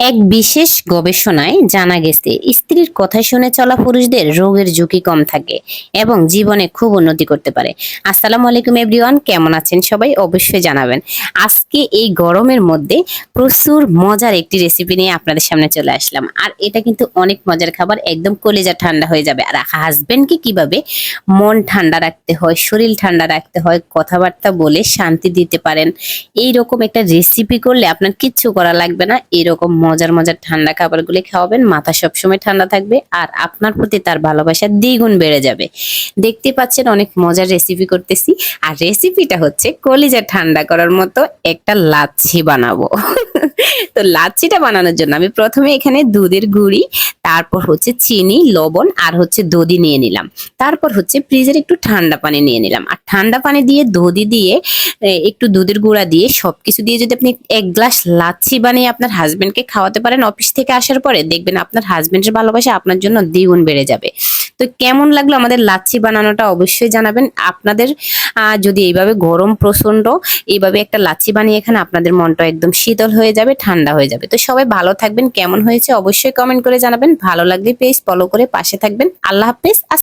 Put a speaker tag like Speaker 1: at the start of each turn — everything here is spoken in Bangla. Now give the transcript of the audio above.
Speaker 1: এক বিশেষ গবেষণায় জানা গেছে, স্ত্রীর কথা শুনে চলা পুরুষদের রোগের ঝুঁকি কম থাকে এবং জীবনে খুব উন্নতি করতে পারে। আসসালামু আলাইকুম এভরিওয়ান, কেমন আছেন সবাই? অবশ্যই জানাবেন। আজকে এই গরমের মধ্যে প্রচুর মজার একটি রেসিপি নিয়ে আপনাদের সামনে চলে আসলাম। আর এটা কিন্তু অনেক মজার খাবার, একদম কলেজা ঠান্ডা হয়ে যাবে। আর হাজবেন্ডকে কীভাবে মন ঠান্ডা রাখতে হয়, শরীর ঠান্ডা রাখতে হয়, কথাবার্তা বলে শান্তি দিতে পারেন এই রকম একটা রেসিপি করলে আপনার কিচ্ছু করা লাগবে না, এরকম মজার মজার ঠান্ডা খাবারগুলি খাওয়াবেন, মাথা সবসময় ঠান্ডা থাকবে আর আপনার প্রতি তার ভালোবাসা দ্বিগুণ বেড়ে যাবে। দেখতে পাচ্ছেন অনেক মজার রেসিপি করতেছি। আর রেসিপিটা হচ্ছে কলিজা ঠান্ডা করার মতো একটা লাচ্ছি বানাবো। তো লাচ্ছিটা বানানোর জন্য আমি প্রথমে এখানে দুধের গুঁড়ি, তারপর হচ্ছে চিনি, লবণ আর হচ্ছে দধি নিয়ে নিলাম। তারপর হচ্ছে ফ্রিজের একটু ঠান্ডা পানি নিয়ে নিলাম। আর ঠান্ডা পানি দিয়ে দধি দিয়ে একটু দুধের গুঁড়া দিয়ে সবকিছু দিয়ে যদি আপনি এক গ্লাস লাচ্ছি বানিয়ে আপনার হাজবেন্ডকে খাওয়াতে পারেন অফিস থেকে আসার পরে, দেখবেন আপনার হাজবেন্ডের ভালোবাসা আপনার জন্য দ্বিগুণ বেড়ে যাবে। তো কেমন লাগল আমাদের লাচ্ছি বানানোটা অবশ্যই জানাবেন। আপনাদের যদি এইভাবে গরম প্রচণ্ড এইভাবে একটা লাচ্ছি বানিয়ে এখানে আপনাদের মনটা একদম শীতল হয়ে যাবে, ঠান্ডা হয়ে যাবে। তো সবাই ভালো থাকবেন। কেমন হয়েছে অবশ্যই কমেন্ট করে জানাবেন। ভালো লাগলে পেজ ফলো করে পাশে থাকবেন। আল্লাহ হাফেজ।